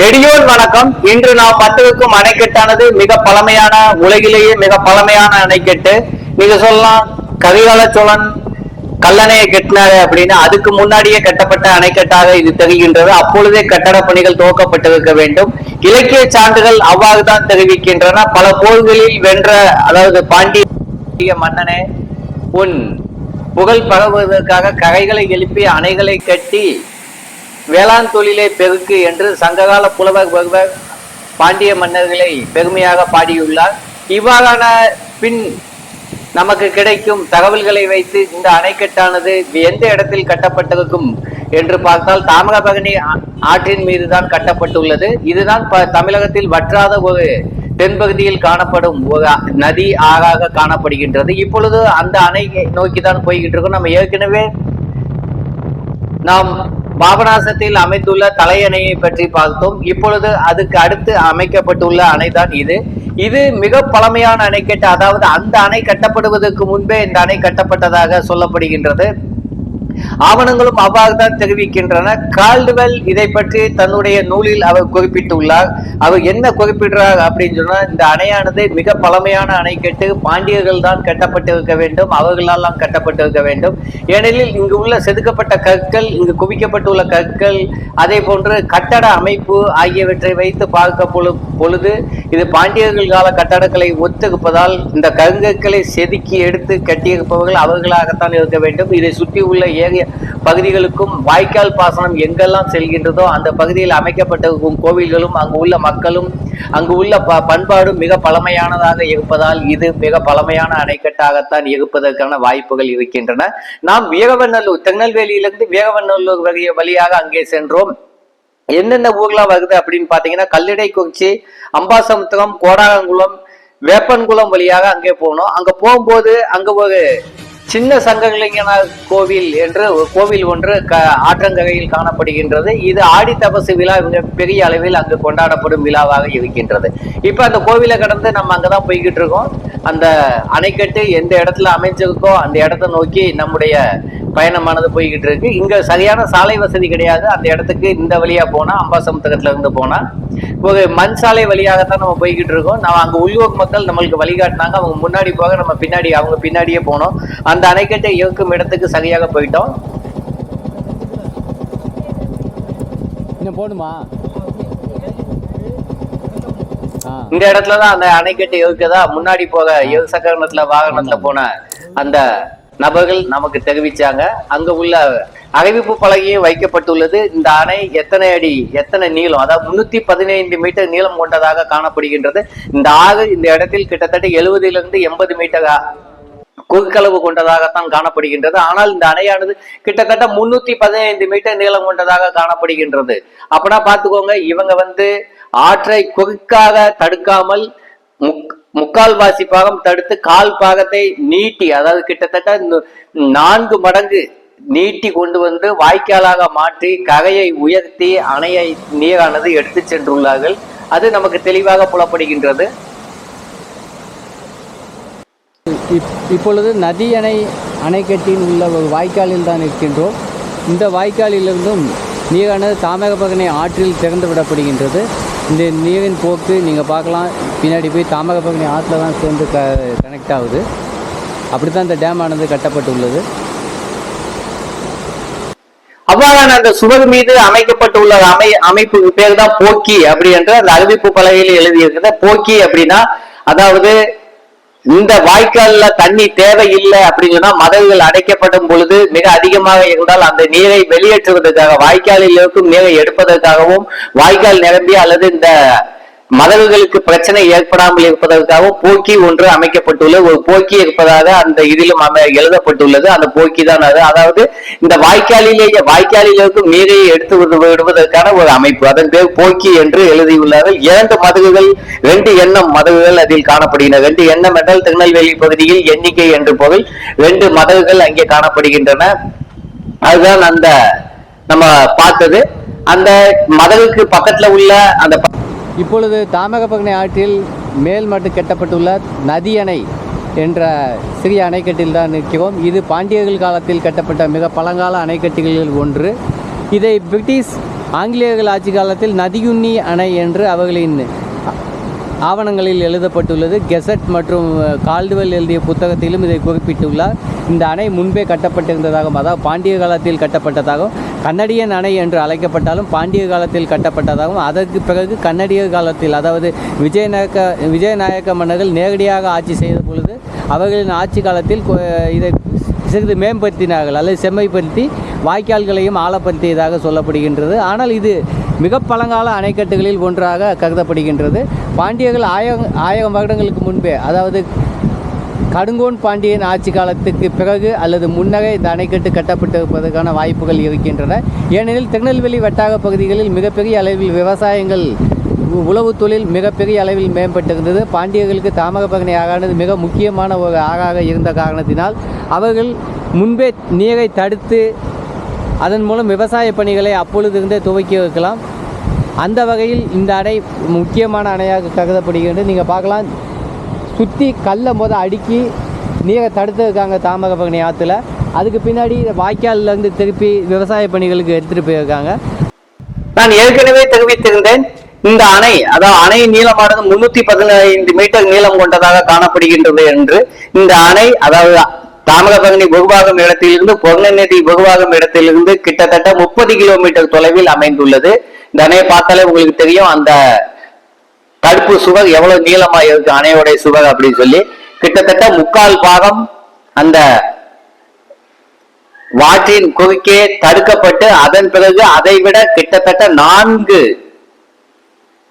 நெடியோன் வணக்கம். இன்று நாம் பத்துக்கும் அணைக்கட்டானது மிக பழமையான உலகிலேயே மிக பழமையான அணைக்கட்டு. நீங்க சொல்லலாம் கரிகால சோழன் கல்லணையை கட்டினாரு அப்படின்னு அதுக்கு முன்னாடியே கட்டப்பட்ட அணைக்கட்டாக இது தெரிகின்றது. அப்பொழுதே கட்டட பணிகள் துவக்கப்பட்டிருக்க வேண்டும். இலக்கிய சான்றுகள் அவ்வாறு தான் தெரிவிக்கின்றன. பல போர்களில் வென்ற அதாவது பாண்டிய மன்னனே உன் புகழ் பரவுவதற்காக கரைகளை எழுப்பி அணைகளை கட்டி வேளாண் தொழிலே பெருக்கு என்று சங்ககால புலவர் பாண்டிய மன்னர்களை பெருமையாக பாடியுள்ளார். இவ்வாறான பின் நமக்கு கிடைக்கும் தகவல்களை வைத்து இந்த அணைக்கட்டானது எந்த இடத்தில் கட்டப்பட்டிருக்கும் என்று பார்த்தால் தாமிரபரணி ஆற்றின் ஆற்றின் மீதுதான் கட்டப்பட்டுள்ளது. இதுதான் ப- தமிழகத்தில் வற்றாத ஒரு தென்பகுதியில் காணப்படும் ஒரு நதி ஆறாக காணப்படுகின்றது. இப்பொழுது அந்த அணை நோக்கி தான் போய்கிட்டு இருக்கோம். நம்ம ஏற்கனவே நாம் பாபநாசத்தில் அமைத்துள்ள தலையணையை பற்றி பார்த்தோம். இப்பொழுது அதுக்கு அடுத்து அமைக்கப்பட்டுள்ள அணைதான் இது. இது மிக பழமையான அணைக்கட்டு அதாவது அந்த அணை கட்டப்படுவதற்கு முன்பே இந்த அணை கட்டப்பட்டதாக சொல்லப்படுகின்றது. ஆவணங்களும் அவ்வாறு தான் தெரிவிக்கின்றன. கால்டுவெல் இதை பற்றி தன்னுடைய நூலில் அவர் குறிப்பிட்டுள்ளார். அவர் என்ன குறிப்பிடுறார் அப்படின்னு சொன்னால் இந்த அணையானது மிக பழமையான அணை கட்டு பாண்டியர்கள் தான் கட்டப்பட்டிருக்க வேண்டும் அவர்களால் கட்டப்பட்டிருக்க வேண்டும். ஏனெனில் இங்கு உள்ள செதுக்கப்பட்ட கற்கள் இங்கு குவிக்கப்பட்டுள்ள கற்கள் அதே போன்று கட்டட அமைப்பு ஆகியவற்றை வைத்து பார்க்க பொழுது இது பாண்டியர்கள் கால கட்டடக்கலை ஒத்திருப்பதால் இந்த கருங்கற்களை செதுக்கி எடுத்து கட்டியிருப்பவர்கள் அவர்களாகத்தான் இருக்க வேண்டும். இதை சுற்றி உள்ள ஏரிய பகுதிகளுக்கும் வாய்க்கால் பாசனம் எங்கெல்லாம் செல்கின்றதோ அந்த பகுதியில் அமைக்கப்பட்டிருக்கும் கோவில்களும் அங்கு உள்ள மக்களும் அங்கு உள்ள ப- பண்பாடும் மிக பழமையானதாக இருப்பதால் இது மிக பழமையான அணைக்கட்டாகத்தான் இருப்பதற்கான வாய்ப்புகள் இருக்கின்றன. நாம் வேகவநல்லூர் திருநெல்வேலியிலிருந்து வேகவநல்லூர் வழிய- வழியாக அங்கே சென்றோம். என்னென்ன ஊர்லாம் வருது அப்படின்னு பாத்தீங்கன்னா கல்லிடைக்குறிச்சி அம்பாசமுத்திரம் கோடாரங்குளம் வேப்பன்குளம் வழியாக அங்கே போனோம். அங்க போகும்போது அங்கே ஒரு சின்ன சங்கலிங்கனார் கோவில் என்று கோவில் ஒன்று க ஆற்றங்கரையில் காணப்படுகின்றது. இது ஆடி தபசு விழா மிக பெரிய அளவில் அங்கு கொண்டாடப்படும் விழாவாக இருக்கின்றது. இப்போ அந்த கோவிலை கடந்து நம்ம அங்கே தான் போய்கிட்டு இருக்கோம். அந்த அணைக்கட்டு எந்த இடத்துல அமைஞ்சிருக்கோ அந்த இடத்த நோக்கி நம்முடைய பயணமானது போய்கிட்டு இருக்கு. இங்க சரியான சாலை வசதி கிடையாது. அந்த இடத்துக்கு இந்த வழியா போனா அம்பாசமுத்திரத்துல இருந்து போனா. ஒரு மண் சாலை வழியாகத்தான் நம்ம போய்கிட்டு இருக்கோம். நம்ம அங்க உள்ளூர் மக்கள் நம்மளுக்கு வழிகாட்டினாங்க அவங்க முன்னாடி போக நம்ம பின்னாடி அவங்க பின்னாடியே போனோம். அந்த அணைக்கட்டை இருக்கும் இடத்துக்கு சரியாக போயிட்டோம். இன்னும் ஆ. இந்த இடத்துல தான் அந்த அணைக்கட்டு இருக்குதா முன்னாடி போக இரு சக்கரத்துல வாகனத்துல போன அந்த நபர்கள் நமக்கு தெரிவிச்சாங்க. அங்க உள்ள அறிவிப்பு பலகையும் வைக்கப்பட்டுள்ளது. இந்த அணை எத்தனை அடி எத்தனை நீளம் அதாவது முன்னூத்தி பதினைந்து மீட்டர் நீளம் கொண்டதாக காணப்படுகின்றது. இந்த ஆறு இந்த இடத்தில் கிட்டத்தட்ட எழுபதிலிருந்து எண்பது மீட்டர் குறுக்களவு கொண்டதாகத்தான் காணப்படுகின்றது. ஆனால் இந்த அணையானது கிட்டத்தட்ட முன்னூத்தி பதினைந்து மீட்டர் நீளம் கொண்டதாக காணப்படுகின்றது. அப்படின்னா பாத்துக்கோங்க இவங்க வந்து ஆற்றை குறுக்காக தடுக்காமல் முக்- முக்கால் வாசி பாகம் தடுத்து கால் பாகத்தை நீட்டி அதாவது கிட்டத்தட்ட நான்கு மடங்கு நீட்டி கொண்டு வந்து வாய்க்காலாக மாற்றி ககையை உயர்த்தி அணையை நீரானது எடுத்து சென்றுள்ளார்கள். அது நமக்கு தெளிவாக புலப்படுகின்றது. இப்- இப்பொழுது நதி அணை அணைக்கட்டில் உள்ள ஒரு வாய்க்காலில் தான் இருக்கின்றோம். இந்த வாய்க்காலிலிருந்தும் நீரானது தாமகபகனை ஆற்றில் திறந்து விடப்படுகின்றது இந்த நீரின் போக்கு நீங்கள் பார்க்கலாம். பின்னாடி போய் தாமிரபரணி ஆற்றில் தான் சேர்ந்து க கனெக்ட் ஆகுது. அப்படி தான் இந்த டேம் ஆனது கட்டப்பட்டுள்ளது. அவ்வாறான அந்த சுவர் மீது அமைக்கப்பட்டுள்ள அமை அமைப்புக்கு பேர் தான் போக்கி அப்படி என்ற அந்த அறிவிப்பு பலகையில் எழுதியிருக்கிறது போக்கி அப்படின்னா அதாவது இந்த வாய்க்கால்ல தண்ணி தேவையில்லை அப்படின்னு சொன்னா மதகுகள் அடைக்கப்படும் பொழுது மிக அதிகமாக இருந்தால் அந்த நீரை வெளியேற்றுவதற்காக வாய்க்காலில் இருக்கும் நீரை எடுப்பதற்காகவும் வாய்க்கால் நிரம்பி அல்லது இந்த மதகுகளுக்கு பிரச்சனை ஏற்படாமல் இருப்பதற்காகவும் போக்கி ஒன்று அமைக்கப்பட்டுள்ளது ஒரு போக்கி இருப்பதாக அந்த இதிலும் அமை எழுதப்பட்டுள்ளது. அந்த போக்கி தான் அது. அதாவது இந்த வாய்க்காலிலேயே வாய்க்காலில் நீரை எடுத்து விடுவதற்கான ஒரு அமைப்பு. அதன் பேர் போக்கி என்று எழுதியுள்ளார்கள். இரண்டு மதகுகள் ரெண்டு எண்ணம் மதகுகள் அதில் காணப்படுகின்றன. ரெண்டு எண்ணம் என்றால் திருநெல்வேலி பகுதியில் எண்ணிக்கை என்று பொருள். ரெண்டு மதகுகள் அங்கே காணப்படுகின்றன. அதுதான் அந்த நம்ம பார்த்தது. அந்த மதகுக்கு பக்கத்துல உள்ள அந்த ப- இப்பொழுது தாமகப்பகனை ஆற்றில் மேல்மட்டு கட்டப்பட்டுள்ள நதி அணை என்ற சிறிய அணைக்கட்டில் தான் நிற்கிறோம். இது பாண்டியர்கள் காலத்தில் கட்டப்பட்ட மிக பழங்கால அணைக்கட்டுகளில் ஒன்று. இதை பிரிட்டிஷ் ஆங்கிலேயர்கள் ஆட்சி காலத்தில் நதியுண்ணி அணை என்று அவர்களின் ஆவணங்களில் எழுதப்பட்டுள்ளது. கெசட் மற்றும் கால்டுவெல் எழுதிய புத்தகத்திலும் இதை குறிப்பிட்டுள்ளார். இந்த அணை முன்பே கட்டப்பட்டிருந்ததாகவும் அதாவது பாண்டிய காலத்தில் கட்டப்பட்டதாகவும் கன்னடியன் அணை என்று அழைக்கப்பட்டாலும் பாண்டிய காலத்தில் கட்டப்பட்டதாகவும் அதற்கு பிறகு கன்னடிய காலத்தில் அதாவது விஜயநாயக்க விஜயநாயக்க மன்னர்கள் நேரடியாக ஆட்சி செய்த பொழுது அவர்களின் ஆட்சி காலத்தில் இதை சிறிது மேம்படுத்தினார்கள் அல்லது செம்மைப்படுத்தி வாய்க்கால்களையும் ஆழப்படுத்தியதாக சொல்லப்படுகின்றது. ஆனால் இது மிக பழங்கால அணைக்கட்டுகளில் ஒன்றாக கருதப்படுகின்றது. பாண்டியர்கள் ஆயிரம் ஆயிரம் வருடங்களுக்கு முன்பே அதாவது கடுங்கோன் பாண்டியன் ஆட்சி காலத்துக்கு பிறகு அல்லது முன்னரே இந்த அணைக்கட்டு கட்டப்பட்டிருப்பதற்கான வாய்ப்புகள் இருக்கின்றன. ஏனெனில் திருநெல்வேலி வட்டாக பகுதிகளில் மிகப்பெரிய அளவில் விவசாயங்கள் உ- தொழில் மிகப்பெரிய அளவில் மேம்பட்டிருந்தது. பாண்டியர்களுக்கு தாமகப்பகனை ஆகானது மிக முக்கியமான ஒரு ஆறாக இருந்த காரணத்தினால் அவர்கள் முன்பே நீரை தடுத்து அதன் மூலம் விவசாய பணிகளை அப்பொழுது இருந்தே துவக்கி வைக்கலாம் அந்த வகையில் இந்த அணை முக்கியமான அணையாக கருதப்படுகிறது நீங்கள் பார்க்கலாம் சுற்றி கல்லை மொதல் அடுக்கி நீரை தடுத்துருக்காங்க தாமிரபரணி ஆற்றுல அதுக்கு பின்னாடி வாய்க்கால்லேருந்து திருப்பி விவசாய பணிகளுக்கு எடுத்துகிட்டு போயிருக்காங்க. நான் ஏற்கனவே தெரிவித்திருந்தேன் இந்த அணை அதாவது அணை நீளமானது முன்னூத்தி பதினைந்து மீட்டர் நீளம் கொண்டதாக காணப்படுகின்றது என்று. இந்த அணை அதாவது தாமிரபரணி வெகுவாகும் இடத்திலிருந்து பொருணநதி வெகுவாகும் இடத்திலிருந்து கிட்டத்தட்ட முப்பது கிலோமீட்டர் தொலைவில் அமைந்துள்ளது. இந்த அணையை பார்த்தாலே உங்களுக்கு தெரியும் அந்த தடுப்பு சுவர் எவ்வளவு நீளமா இருக்கு அணையோடைய சுவர் அப்படின்னு சொல்லி. கிட்டத்தட்ட முக்கால் பாகம் அந்த வாற்றின் குறுக்கே தடுக்கப்பட்டு அதன் பிறகு அதை விட கிட்டத்தட்ட நான்கு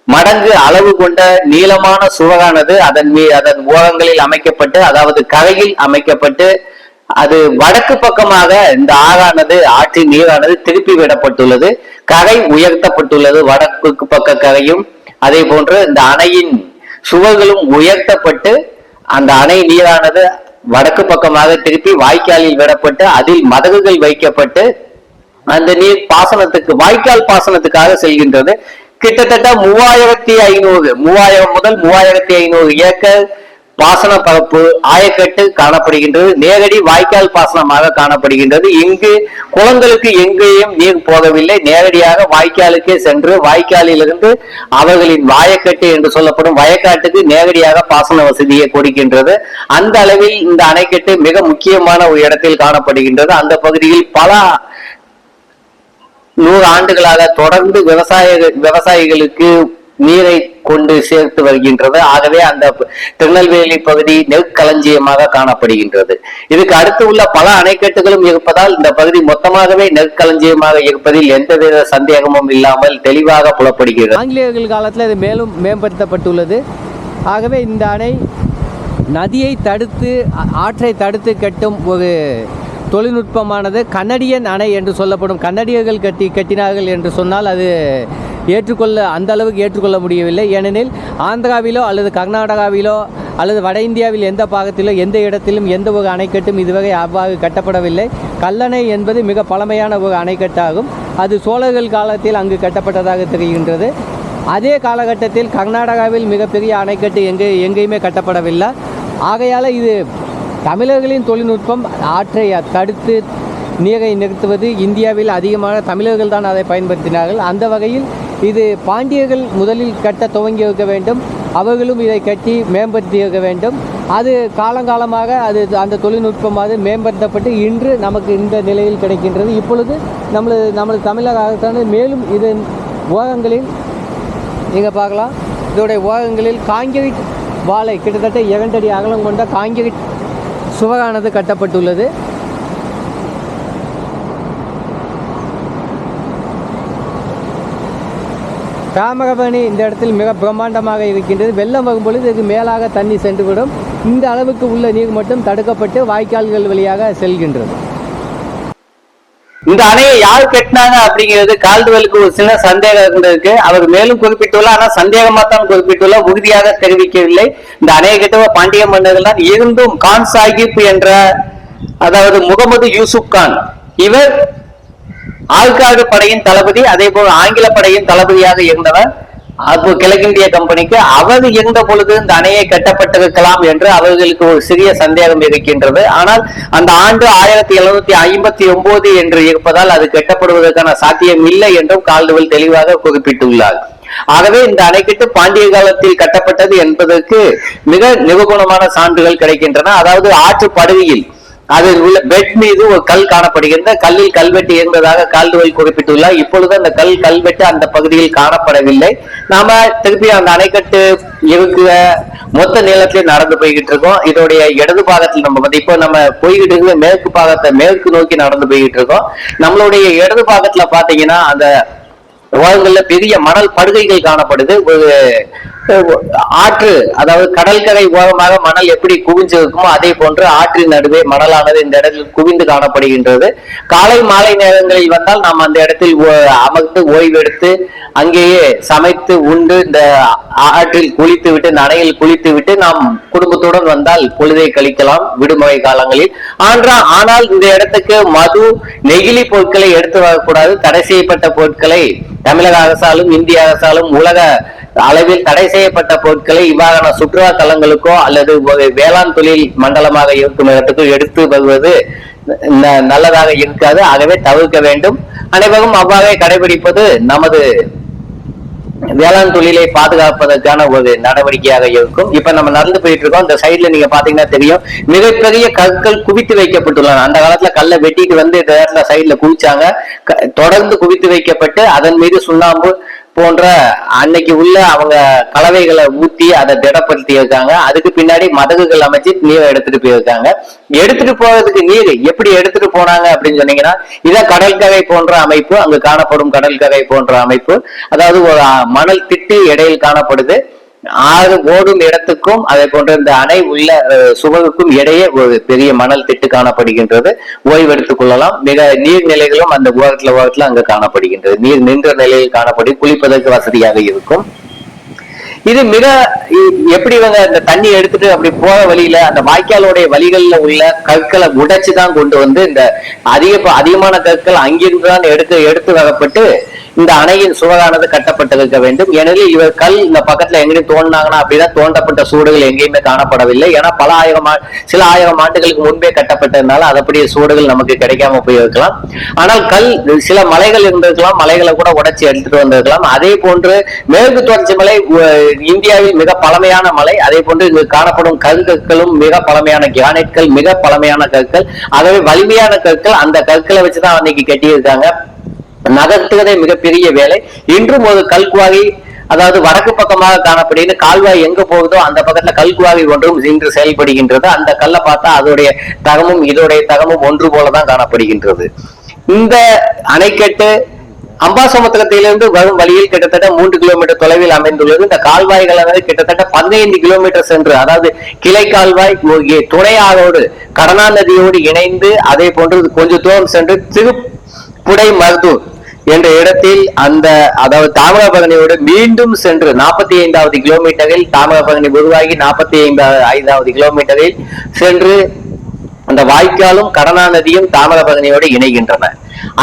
மடங்கு அளவு கொண்ட நீளமான சுவரானது அதன் மீ அதன் ஓரங்களில் அமைக்கப்பட்டு அதாவது கரையில் அமைக்கப்பட்டு அது வடக்கு பக்கமாக இந்த ஆறானது ஆற்றின் நீரானது திருப்பி விடப்பட்டுள்ளது. கரை உயர்த்தப்பட்டுள்ளது. வடக்கு பக்க கரையும் அதே போன்று இந்த அணையின் சுவர்களும் உயர்த்தப்பட்டு அந்த அணை நீரானது வடக்கு பக்கமாக திருப்பி வாய்க்காலில் விடப்பட்டு அதில் மதகுகள் வைக்கப்பட்டு அந்த நீர் பாசனத்துக்கு வாய்க்கால் பாசனத்துக்காக செல்கின்றது. கிட்டத்தட்ட மூவாயிரத்தி ஐநூறு மூவாயிரம் முதல் மூவாயிரத்தி ஐநூறு ஏக்கர் பாசன பரப்பு ஆயக்கட்டு காணப்படுகின்றது. நேரடி வாய்க்கால் பாசனமாக காணப்படுகின்றது. இங்கு குளங்களுக்கு எங்கேயும் நீர் போகவில்லை. நேரடியாக வாய்க்காலுக்கே சென்று வாய்க்காலிலிருந்து அவர்களின் வாயக்கட்டு என்று சொல்லப்படும் வயக்காட்டுக்கு நேரடியாக பாசன வசதியை கொடுக்கின்றது. அந்த அளவில் இந்த அணைக்கட்டு மிக முக்கியமான ஒரு இடத்தில் காணப்படுகின்றது. அந்த பகுதியில் பல நூறு ஆண்டுகளாக தொடர்ந்து விவசாய விவசாயிகளுக்கு நீரை கொண்டு சேர்த்து வருகின்றது. ஆகவே அந்த திருநெல்வேலி பகுதி நெற்களஞ்சியமாக காணப்படுகின்றது. இதுக்கு அடுத்து உள்ள பல அணைக்கட்டுகளும் இருப்பதால் இந்த பகுதி மொத்தமாகவே நெற்களஞ்சியமாக இருப்பதில் எந்தவித சந்தேகமும் இல்லாமல் தெளிவாக புலப்படுகிறது. ஆங்கிலேயர்கள் காலத்தில் இது மேலும் மேம்படுத்தப்பட்டுள்ளது. ஆகவே இந்த அணை நதியை தடுத்து ஆற்றை தடுத்து கட்டும் ஒரு தொழில்நுட்பமானது கன்னடியன் அணை என்று சொல்லப்படும். கன்னடியர்கள் கட்டி கட்டினார்கள் என்று சொன்னால் அது ஏற்றுக்கொள்ள அந்த அளவுக்கு ஏற்றுக்கொள்ள முடியவில்லை. ஏனெனில் ஆந்திராவிலோ அல்லது கர்நாடகாவிலோ அல்லது வட இந்தியாவில் எந்த பாகத்திலோ எந்த இடத்திலும் எந்த ஒரு அணைக்கட்டும் இதுவரை அவ்வாறு கட்டப்படவில்லை. கல்லணை என்பது மிக பழமையான ஒரு அணைக்கட்டாகும். அது சோழர்கள் காலத்தில் அங்கு கட்டப்பட்டதாக தெரிகின்றது. அதே காலகட்டத்தில் கர்நாடகாவில் மிகப்பெரிய அணைக்கட்டு எங்கே எங்கேயுமே கட்டப்படவில்லை. ஆகையால் இது தமிழர்களின் தொழில்நுட்பம் ஆற்றை தடுத்து நீரை நிறுத்துவது இந்தியாவில் அதிகமாக தமிழர்கள் தான் அதை பயன்படுத்தினார்கள். அந்த வகையில் இது பாண்டியர்கள் முதலில் கட்ட துவங்கி வைக்க வேண்டும். அவர்களும் இதை கட்டி மேம்படுத்தி வைக்க வேண்டும். அது காலங்காலமாக அது அந்த தொழில்நுட்பம் அது மேம்படுத்தப்பட்டு இன்று நமக்கு இந்த நிலையில் கிடைக்கின்றது. இப்பொழுது நம்மளது நமது தமிழக அரசானது மேலும் இதன் ஓரங்களில் நீங்கள் பார்க்கலாம். இதோடைய ஓரங்களில் காங்கிரீட் வாழை கிட்டத்தட்ட இரண்டடி அகலம் கொண்ட காங்கிரீட் சுவரானது கட்டப்பட்டுள்ளது. தாமிரபரணி இந்த இடத்தில் மிக பிரம்மாண்டமாக இருக்கின்றது. வெள்ளம் வரும்பொழுது இதுக்கு மேலாக தண்ணி சென்றுவிடும். இந்த அளவுக்கு உள்ள நீர் மட்டும் தடுக்கப்பட்டு வாய்க்கால்கள் வழியாக செல்கின்றது. இந்த அணையை யார் கட்டினாங்க அப்படிங்கிறது கால்டுவெலுக்கு ஒரு சின்ன சந்தேகம் இருந்திருக்கு. அவர் மேலும் குறிப்பிட்டுள்ள ஆனா சந்தேகமா தான் குறிப்பிட்டுள்ள உறுதியாக தெரிவிக்கவில்லை. இந்த அணையை கட்டுவ பாண்டிய மன்னர்கள் தான் இருந்தும் கான் சாஹிப் என்ற அதாவது முகமது யூசுப் கான் இவர் ஆள்காடு படையின் தளபதி அதே போல் ஆங்கில படையின் தளபதியாக இருந்தவர். அப்போ கிழக்கிந்திய கம்பெனிக்கு அவர் இருந்த பொழுது இந்த அணையை கட்டப்பட்டிருக்கலாம் என்று அவர்களுக்கு ஒரு சிறிய சந்தேகம் இருக்கின்றது. ஆனால் அந்த ஆண்டு ஆயிரத்தி எழுநூத்தி ஐம்பத்தி ஒன்பது என்று இருப்பதால் அது கட்டப்படுவதற்கான சாத்தியம் இல்லை என்றும் கால்டுவல் தெளிவாக குறிப்பிட்டுள்ளார். ஆகவே இந்த அணைக்கட்டு பாண்டிய காலத்தில் கட்டப்பட்டது என்பதற்கு மிக நிரூபணமான சான்றுகள் கிடைக்கின்றன. அதாவது ஆற்று படுகையில் அதில் உள்ள பெட் மீது ஒரு கல் காணப்படுகின்ற கல்லில் கல்வெட்டு இருந்ததாக கால்டுவல் குறிப்பிட்டுள்ளார். இப்பொழுது அந்த கல் கல்வெட்டு அந்த பகுதியில் காணப்படவில்லை. நாம திருப்பி அந்த அணைக்கட்டு இருக்கிற மொத்த நீளத்திலே நடந்து போய்கிட்டு இருக்கோம். இதோடைய இடது பாகத்தில் நம்ம வந்து இப்போ நம்ம போய்கிட்டு இருக்கிற மேற்கு பாகத்தை மேற்கு நோக்கி நடந்து போய்கிட்டு இருக்கோம். நம்மளுடைய இடது பாகத்துல பாத்தீங்கன்னா அந்த ஓரங்கள்ல பெரிய மணல் படுகைகள் காணப்படுது. ஒரு ஆற்று அதாவது கடற்கரை ஓரமாக மணல் எப்படி குவிஞ்சு இருக்குமோ அதே போன்று ஆற்றின் நடுவே மணலானது இந்த இடத்தில் குவிந்து காணப்படுகின்றது. காலை மாலை நேரங்களில் வந்தால் நாம் அந்த இடத்தில் ஓ- அமர்ந்து ஓய்வெடுத்து அங்கேயே சமைத்து உண்டு இந்த ஆற்றில் குளித்து விட்டு இந்த அணையில் குளித்து விட்டு நாம் குடும்பத்துடன் வந்தால் பொழுதை கழிக்கலாம் விடுமுறை காலங்களில். ஆன்றா ஆனால் இந்த இடத்துக்கு மது நெகிழி பொருட்களை எடுத்து வரக்கூடாது. தடை செய்யப்பட்ட பொருட்களை தமிழக அரசாலும் இந்திய அரசாலும் உலக அளவில் தடை செய்யப்பட்ட பொருட்களை இவ்வாறான சுற்றுலா தலங்களுக்கோ அல்லது ஒரு வேளாண் தொழில் மண்டலமாக இருக்கும் இடத்துக்கோ எடுத்து வருவது ந- நல்லதாக இருக்காது. ஆகவே தவிர்க்க வேண்டும். அனைவரும் அவ்வாறே கடைபிடிப்பது நமது வேளாண் தொழிலை பாதுகாப்பதற்கான ஒரு நடவடிக்கையாக இருக்கும். இப்ப நம்ம நடந்து போயிட்டு இருக்கோம். இந்த சைடுல நீங்க பாத்தீங்கன்னா தெரியும். மிகப்பெரிய கற்கள் குவித்து வைக்கப்பட்டுள்ளன. அந்த காலத்துல கல்லை வெட்டிட்டு வந்து இந்த இடத்துல சைடுல குவிச்சாங்க. க- தொடர்ந்து குவித்து வைக்கப்பட்டு அதன் மீது சுண்ணாம்பு போன்ற அன்னைக்கு உள்ள அவங்க கலவைகளை ஊத்தி அதை திடப்படுத்தி இருக்காங்க. அதுக்கு பின்னாடி மதகுகள் அமைச்சு நீரை எடுத்துட்டு போயிருக்காங்க. எடுத்துட்டு போறதுக்கு நீர் எப்படி எடுத்துட்டு போனாங்க அப்படின்னு சொன்னீங்கன்னா இதான் கடற்கரை போன்ற அமைப்பு அங்கு காணப்படும் கடற்கரை போன்ற அமைப்பு அதாவது ஒரு மணல் திட்டு இடையில் காணப்படுது. ஆறு ஓடும் இடத்துக்கும் அதை போன்ற இந்த அணை உள்ள சுவருக்கும் இடையே ஒரு பெரிய மணல் திட்டு காணப்படுகின்றது. ஓய்வெடுத்துக் கொள்ளலாம். மிக நீர்நிலைகளும் அந்த ஓரத்துல ஓரத்துல அங்கு காணப்படுகின்றது. நீர் நின்ற நிலையில் காணப்படும் குளிப்பதற்கு வசதியாக இருக்கும். இது மிக எப்படி இவங்க இந்த தண்ணி எடுத்துட்டு அப்படி போற வழியில அந்த வாய்க்காலுடைய வழிகள்ல உள்ள கற்களை உடைச்சு தான் கொண்டு வந்து இந்த அதிக அதிகமான கற்கள் அங்கிருந்து தான் எடுத்து எடுத்து வரப்பட்டு இந்த அணையின் சுவரானது கட்டப்பட்டிருக்க வேண்டும். ஏனெனில் இவர் கல் இந்த பக்கத்துல எங்கேயும் தோண்டினாங்கன்னா அப்படின்னா தோண்டப்பட்ட சூடுகள் எங்கேயுமே காணப்படவில்லை. ஏன்னா பல ஆயிரம் சில ஆயிரம் ஆண்டுகளுக்கு முன்பே கட்டப்பட்டதுனால அது சூடுகள் நமக்கு கிடைக்காம போயிருக்கலாம். ஆனால் கல் சில மலைகள் இருந்திருக்கலாம் மலைகளை கூட உடச்சி எடுத்துட்டு வந்திருக்கலாம். அதே போன்று மேற்கு தொடர்ச்சி மலை இந்தியாவில் மிக பழமையான மலை. அதே போன்று இங்கு காணப்படும் கற்களும் மிக பழமையான கிரானைட்கள் மிக பழமையான கற்கள் ஆகவே வலிமையான கற்கள் அந்த கற்களை வச்சுதான் அன்னைக்கு கட்டியிருக்காங்க. நகர்த்துவதே மிகப்பெரிய வேலை. இன்றும் ஒரு கல்குவாரி அதாவது வடக்கு பக்கமாக காணப்படுகிற கால்வாய் எங்க போகுதோ அந்த பக்கத்துல கல்குவாரி ஒன்றும் இன்று செயல்படுகின்றது. அந்த கல்லை பார்த்தா அதோடைய தகமும் இதோடைய தகமும் ஒன்று போலதான் காணப்படுகின்றது. இந்த அணைக்கட்டு அம்பாசமுத்திரத்திலிருந்து வரும் வழியில் கிட்டத்தட்ட மூன்று கிலோமீட்டர் தொலைவில் அமைந்துள்ளது. இந்த கால்வாய்களானது கிட்டத்தட்ட பதினைந்து கிலோமீட்டர் சென்று அதாவது கிளை கால்வாய் துணையாரோடு கடனா நதியோடு இணைந்து அதே போன்று கொஞ்ச தூரம் சென்று திருப்புடை மருதூர் என்ற இடத்தில் அந்த அதாவது தாமிரபரணியோடு மீண்டும் சென்று நாற்பத்தி ஐந்தாவது கிலோமீட்டரில் தாமிரபரணி உருவாகி நாற்பத்தி ஐந்தாவது ஐந்தாவது கிலோமீட்டரில் சென்று அந்த வாய்க்காலும் கடனா நதியும் தாமிரபரணியோடு இணைகின்றன.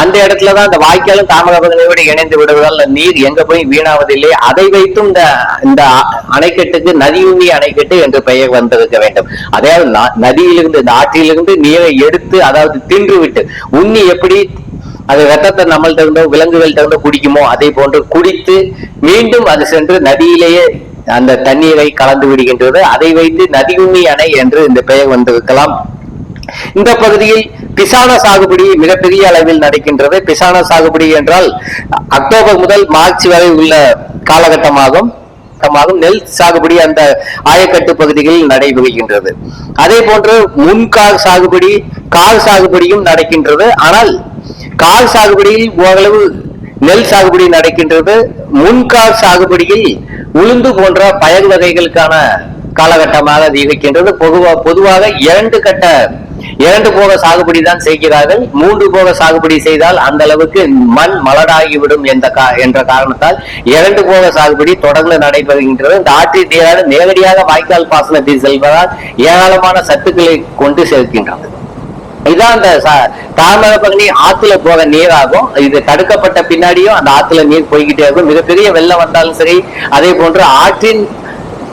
அந்த இடத்துலதான் அந்த வாய்க்காலும் தாமிரபரணியோடு இணைந்து விடுவதால் நீர் எங்க போய் வீணாவதில்லை. அதை வைத்தும் இந்த இந்த அணைக்கட்டுக்கு நதியுண்ணி அணைக்கட்டு என்று பெயர் வந்திருக்க வேண்டும். அதாவது நதியிலிருந்து இந்த ஆற்றிலிருந்து நீரை எடுத்து அதாவது தின்றுவிட்டு உண்ணி எப்படி அது ரத்தத்தை நம்மள்ட்ட இருந்தோ விலங்குகள்ட்ட இருந்தோ குடிக்குமோ அதே போன்று குடித்து மீண்டும் அது சென்று நதியிலேயே அந்த தண்ணீரை கலந்து விடுகின்றது. அதை வைத்து நதியுமி அணை என்று இந்த பெயர் வந்திருக்கலாம். இந்த பகுதியில் பிசான சாகுபடி மிகப்பெரிய அளவில் நடக்கின்றது. பிசான சாகுபடி என்றால் அக்டோபர் முதல் மார்ச் வரை உள்ள காலகட்டமாகும். காலகட்டமாகும். நெல் சாகுபடி அந்த ஆயக்கட்டு பகுதிகளில் நடைபெறுகின்றது. அதே போன்று முன்கால் சாகுபடி கால் சாகுபடியும் நடக்கின்றது. ஆனால் கால் சாகுபடியில் ஓரளவு நெல் சாகுபடி நடக்கின்றது. முன்கால் சாகுபடியில் உளுந்து போன்ற பயிர் வகைகளுக்கான காலகட்டமாக அது இருக்கின்றது. பொதுவா பொதுவாக இரண்டு கட்ட இரண்டு போக சாகுபடி தான் செய்கிறார்கள். மூன்று போக சாகுபடி செய்தால் அந்த அளவுக்கு மண் மலடாகிவிடும் என்ற கா- என்ற காரணத்தால் இரண்டு போக சாகுபடி தொடர்ந்து நடைபெறுகின்றது. இந்த ஆற்று நீராடு நேரடியாக வாய்க்கால் பாசனத்தில் செல்வதால் ஏராளமான சத்துக்களை கொண்டு சேர்க்கின்றது. இதான் அந்த ச- தாமிரபரணி ஆத்துல போக நீராகும். இது தடுக்கப்பட்ட பின்னாடியும் அந்த ஆத்துல நீர் போய்கிட்டே இருக்கும். மிகப்பெரிய வெள்ளம் வந்தாலும் சரி அதே போன்று ஆற்றின்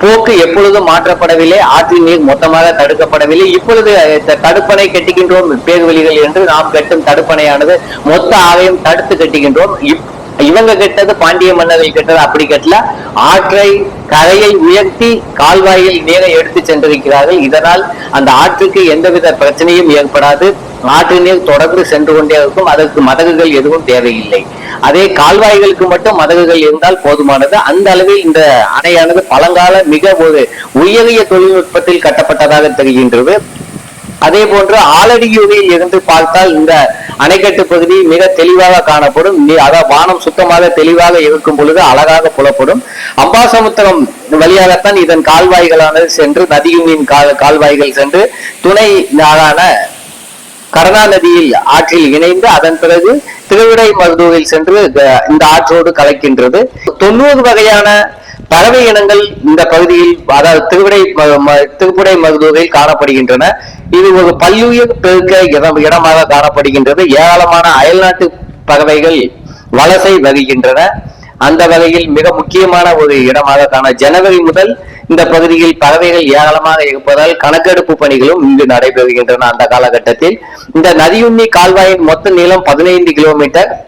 போக்கு எப்பொழுதும் மாற்றப்படவில்லை. ஆற்றின் நீர் மொத்தமாக தடுக்கப்படவில்லை. இப்பொழுது தடுப்பணை கட்டுகின்றோம் பேர்வழிகள் என்று நாம் கட்டும் தடுப்பணையானது மொத்த ஆலயம் தடுத்து கட்டுகின்றோம் இப்- இவங்க கெட்டது பாண்டிய மன்னர்கள் கெட்டது அப்படி கட்டல. ஆற்றை கரையை உயர்த்தி கால்வாயில் நீரை எடுத்து சென்றிருக்கிறார்கள். இதனால் அந்த ஆற்றுக்கு எந்தவித பிரச்சனையும் ஏற்படாது. ஆற்று நீர் தொடர்ந்து சென்று கொண்டே இருக்கும். அதற்கு மதகுகள் எதுவும் தேவையில்லை. அதே கால்வாய்களுக்கு மட்டும் மதகுகள் இருந்தால் போதுமானது. அந்த அளவில் இந்த அணையானது பழங்கால மிக ஒரு உயரிய தொழில்நுட்பத்தில் கட்டப்பட்டதாக தெரிகின்றது. அதே போன்று ஆலடியூரில் இருந்து பார்த்தால் இந்த அணைக்கட்டு பகுதி மிக தெளிவாக காணப்படும். அதாவது வானம் சுத்தமாக தெளிவாக இருக்கும் பொழுது அழகாக புலப்படும். அம்பாசமுத்திரம் வழியாகத்தான் இதன் கால்வாய்களானது சென்று நதியுமின் கால் கால்வாய்கள் சென்று துணை நாடான கருணா நதியில் ஆற்றில் இணைந்து அதன் பிறகு திருவிடை மருதூரில் சென்று இந்த ஆற்றோடு கலக்கின்றது. தொண்ணூறு வகையான பறவை இனங்கள் இந்த பகுதியில் அதாவது திருவிடை ம- திருப்புடை மருதூரில் காணப்படுகின்றன. இது ஒரு பல்லுயிர் பெருக்க இடம் இடமாக காணப்படுகின்றது. ஏராளமான அயல்நாட்டு பறவைகள் வலசை வருகின்றன. அந்த வகையில் மிக முக்கியமான ஒரு இடமாக காண ஜனவரி முதல் இந்த பகுதியில் பறவைகள் ஏராளமாக இருப்பதால் கணக்கெடுப்பு பணிகளும் இங்கு நடைபெறுகின்றன அந்த காலகட்டத்தில். இந்த நதியுண்ணி கால்வாயின் மொத்த நீளம் பதினைந்து கிலோமீட்டர்.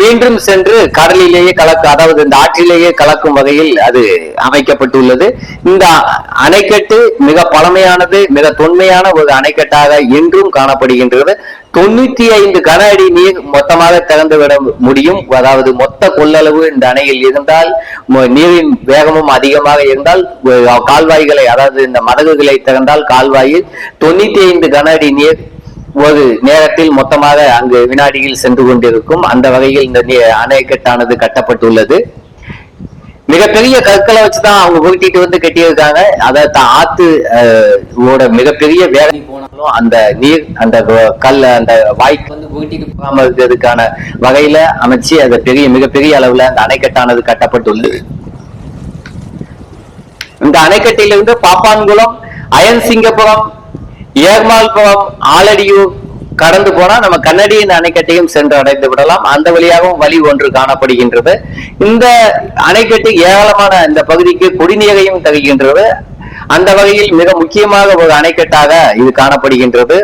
மீண்டும் சென்று கடலிலேயே கலக்கு அதாவது இந்த ஆற்றிலேயே கலக்கும் வகையில் அது அமைக்கப்பட்டுள்ளது. இந்த அணைக்கட்டு மிக பழமையானது மிக தொன்மையான ஒரு அணைக்கட்டாக இன்றும் காணப்படுகின்றது. தொண்ணூத்தி ஐந்து கன அடி நீர் மொத்தமாக திறந்துவிட முடியும். அதாவது மொத்த கொள்ளளவு இந்த அணையில் இருந்தால் நீரின் வேகமும் அதிகமாக இருந்தால் கால்வாய்களை அதாவது இந்த மதகுகளை திறந்தால் கால்வாயில் தொண்ணூத்தி ஐந்து கன அடி நீர் ஒரு நேரத்தில் மொத்தமாக அங்கு வினாடியில் சென்று கொண்டிருக்கும் அந்த வகையில் இந்த அணைக்கட்டானது கட்டப்பட்டுள்ளது. மிகப்பெரிய கற்களை வச்சுதான் அவங்க கூட்டிட்டு வந்து கட்டியிருக்காங்க. அதை ஆத்து அஹ், ஓட மிகப்பெரிய வேலை போனாலும் அந்த நீர் அந்த கல் அந்த வாய்க்கு வந்து கூட்டிட்டு போகாம இருக்கிறதுக்கான வகையில அமைச்சு அதை பெரிய மிகப்பெரிய அளவுல அந்த அணைக்கட்டானது கட்டப்பட்டுள்ளது. இந்த அணைக்கட்டிலிருந்து பாப்பான்குளம் அயன் சிங்கப்புரம் ஏர்மால்புரம் ஆலடியூர் கடந்து போனா நம்ம கண்ணடியின் அணைக்கட்டையும் சென்று அடைந்து விடலாம். அந்த வழியாகவும் வழி ஒன்று காணப்படுகின்றது. இந்த அணைக்கட்டு ஏராளமான இந்த பகுதிக்கு குடிநீரையும் தருகின்றது. அந்த வகையில் மிக முக்கியமாக ஒரு அணைக்கட்டாக இது காணப்படுகின்றது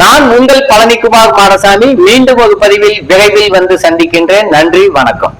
நான் உங்கள் பழனிக்குமார் மாடசாமி மீண்டும் ஒரு பதிவில் விரைவில் வந்து சந்திக்கின்றேன். நன்றி வணக்கம்.